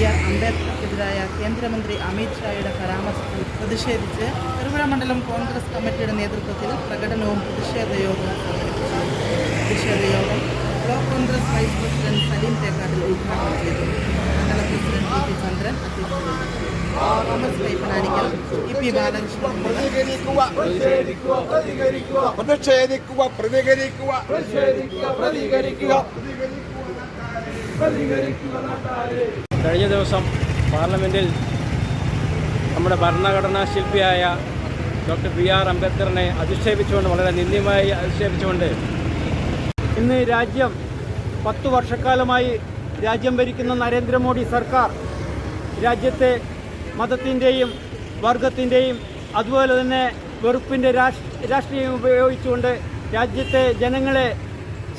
B R അംബേദ്കർക്കെതിരായ കേന്ദ്രമന്ത്രി അമിത് ഷായുടെ പരാമർശത്തിൽ പ്രതിഷേധിച്ച് ചെറുപുഴ മണ്ഡലം കോൺഗ്രസ് കമ്മിറ്റിയുടെ നേതൃത്വത്തിൽ പ്രകടനവും പ്രതിഷേധ യോഗവും സംഘടിപ്പിച്ചു. പ്രതിഷേധ യോഗം block Congress vice president Salim Thekkattil ഉദ്ഘാടനം ചെയ്തു. മണ്ഡലം പ്രസിഡന്റ് പി പി ചന്ദ്രൻ അധ്യക്ഷത Thomas Kaippananikkal E P Balakrishnan പ്രതികരിക്കുക. പ്രതികരിക്കുക. പ്രതികരിക്കുക. പ്രതികരിക്കുക പ്രതികരിക്കുക കഴിഞ്ഞ ദിവസം പാർലമെന്റിൽ നമ്മുടെ ഭരണഘടനാ ശില്പിയായ ഡോക്ടർ ബി ആർ അംബേദ്കറിനെ അധിക്ഷേപിച്ചുകൊണ്ട് വളരെ നിന്ദ്യമായി അധിക്ഷേപിച്ചുകൊണ്ട് ഇന്ന് രാജ്യം പത്തു വർഷക്കാലമായി രാജ്യം ഭരിക്കുന്ന നരേന്ദ്രമോദി സർക്കാർ രാജ്യത്തെ മതത്തിന്റെയും വർഗത്തിന്റെയും അതുപോലെ തന്നെ വെറുപ്പിന്റെ രാഷ്ട്രീയം ഉപയോഗിച്ചുകൊണ്ട് രാജ്യത്തെ ജനങ്ങളെ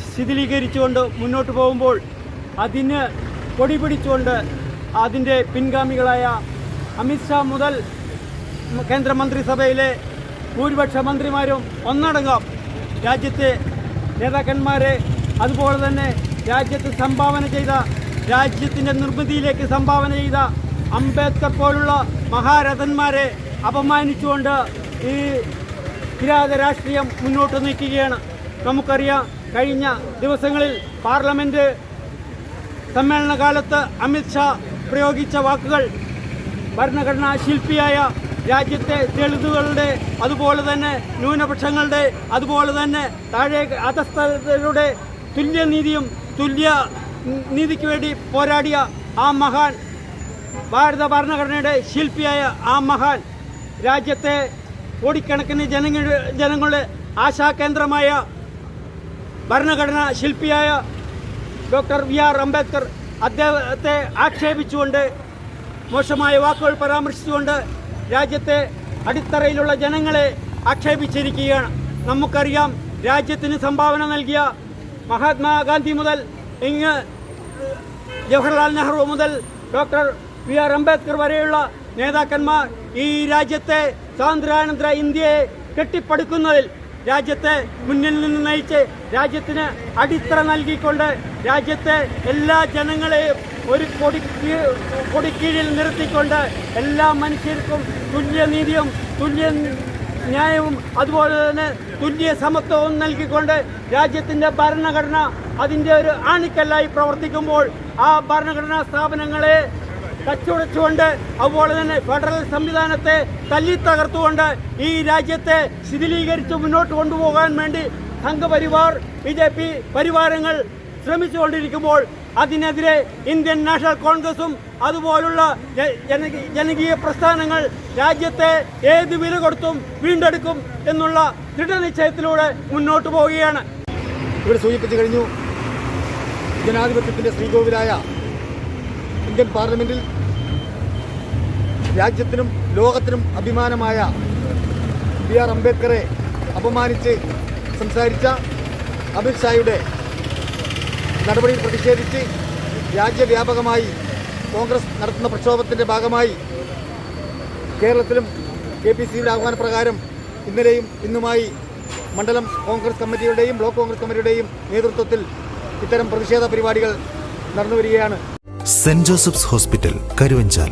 ശിഥിലീകരിച്ചുകൊണ്ട് മുന്നോട്ട് പോകുമ്പോൾ അതിന് പൊടി പിടിച്ചുകൊണ്ട് അതിന്റെ പിൻഗാമികളായ അമിത്ഷാ മുതൽ കേന്ദ്രമന്ത്രിസഭയിലെ ഭൂരിപക്ഷ മന്ത്രിമാരും ഒന്നടങ്കം രാജ്യത്തെ നേതാക്കന്മാരെ അതുപോലെ തന്നെ രാജ്യത്ത് സംഭാവന ചെയ്ത രാജ്യത്തിന്റെ നിർമ്മിതിയിലേക്ക് സംഭാവന ചെയ്ത അംബേദ്കർ പോലുള്ള മഹാരഥന്മാരെ അപമാനിച്ചുകൊണ്ട് ഈ കിരാത രാഷ്ട്രീയം മുന്നോട്ട് നീക്കുകയാണ്. നമുക്കറിയാം കഴിഞ്ഞ ദിവസങ്ങളിൽ പാർലമെന്റ് സമ്മേളനകാലത്ത് അമിത്ഷാ പ്രയോഗിച്ച വാക്കുകൾ ഭരണഘടനാ ശില്പിയായ രാജ്യത്തെ ദളിതുകളുടെ അതുപോലെ തന്നെ ന്യൂനപക്ഷങ്ങളുടെ അതുപോലെ തന്നെ താഴെ അധസ്ഥരുടെ തുല്യനീതിയും തുല്യ നീതിക്ക് വേണ്ടി പോരാടിയ ആ മഹാൻ ഭാരത ഭരണഘടനയുടെ ശില്പിയായ ആ മഹാൻ രാജ്യത്തെ കോടിക്കണക്കിന് ജനങ്ങളുടെ ജനങ്ങളുടെ ആശാകേന്ദ്രമായ ഭരണഘടനാ ശില്പിയായ ഡോക്ടർ വി ആർ അംബേദ്കർ അദ്ദേഹത്തെ ആക്ഷേപിച്ചുകൊണ്ട് മോശമായ വാക്കുകൾ പരാമർശിച്ചുകൊണ്ട് രാജ്യത്തെ അടിത്തറയിലുള്ള ജനങ്ങളെ ആക്ഷേപിച്ചിരിക്കുകയാണ്. നമുക്കറിയാം രാജ്യത്തിന് സംഭാവന നൽകിയ മഹാത്മാഗാന്ധി മുതൽ ഇങ്ങ് ജവഹർലാൽ നെഹ്റു മുതൽ ഡോക്ടർ വി ആർ അംബേദ്കർ വരെയുള്ള നേതാക്കന്മാർ ഈ രാജ്യത്തെ സ്വാതന്ത്ര്യാനന്തര ഇന്ത്യയെ കെട്ടിപ്പടുക്കുന്നതിൽ രാജ്യത്തെ മുന്നിൽ നിന്ന് നയിച്ച് രാജ്യത്തിന് അടിത്തറ നൽകിക്കൊണ്ട് രാജ്യത്തെ എല്ലാ ജനങ്ങളെയും ഒരു കൊടി കൊടിക്കീഴിൽ നിർത്തിക്കൊണ്ട് എല്ലാ മനുഷ്യർക്കും തുല്യനീതിയും തുല്യ ന്യായവും അതുപോലെ തന്നെ തുല്യ സമത്വവും നൽകിക്കൊണ്ട് രാജ്യത്തിന്റെ ഭരണഘടന അതിന്റെ ഒരു ആണിക്കല്ലായി പ്രവർത്തിക്കുമ്പോൾ ആ ഭരണഘടനാ സ്ഥാപനങ്ങളെ കച്ചുടച്ചുകൊണ്ട് അതുപോലെ തന്നെ ഫെഡറൽ സംവിധാനത്തെ തല്ലി തകർത്തുകൊണ്ട് ഈ രാജ്യത്തെ ശിഥിലീകരിച്ച് മുന്നോട്ട് കൊണ്ടുപോകാൻ വേണ്ടി സംഘപരിവാർ ബി ജെ പി പരിവാരങ്ങൾ ശ്രമിച്ചുകൊണ്ടിരിക്കുമ്പോൾ അതിനെതിരെ ഇന്ത്യൻ നാഷണൽ കോൺഗ്രസും അതുപോലുള്ള ജനകീയ പ്രസ്ഥാനങ്ങൾ രാജ്യത്തെ ഏത് വില കൊടുത്തും വീണ്ടെടുക്കും എന്നുള്ള ദൃഢനിശ്ചയത്തിലൂടെ മുന്നോട്ട് പോവുകയാണ്. ഇവിടെ സൂചിപ്പിച്ചു കഴിഞ്ഞു ജനാധിപത്യത്തിന്റെ ശ്രീകോവിലായ ഇന്ത്യൻ പാർലമെന്റിൽ രാജ്യത്തിനും ലോകത്തിനും അഭിമാനമായ ബി ആർ അംബേദ്കറെ അപമാനിച്ച് സംസാരിച്ച അമിത്ഷായുടെ നടപടിയിൽ പ്രതിഷേധിച്ച് രാജ്യവ്യാപകമായി കോൺഗ്രസ് നടത്തുന്ന പ്രക്ഷോഭത്തിന്റെ ഭാഗമായി കേരളത്തിലും കെ പി സിയുടെ ആഹ്വാനപ്രകാരം ഇന്നലെയും ഇന്നുമായി മണ്ഡലം കോൺഗ്രസ് കമ്മിറ്റിയുടെയും ബ്ലോക്ക് കോൺഗ്രസ് കമ്മിറ്റിയുടെയും നേതൃത്വത്തിൽ ഇത്തരം പ്രതിഷേധ പരിപാടികൾ നടന്നു വരികയാണ് saint Joseph's hospital Karuvanchal.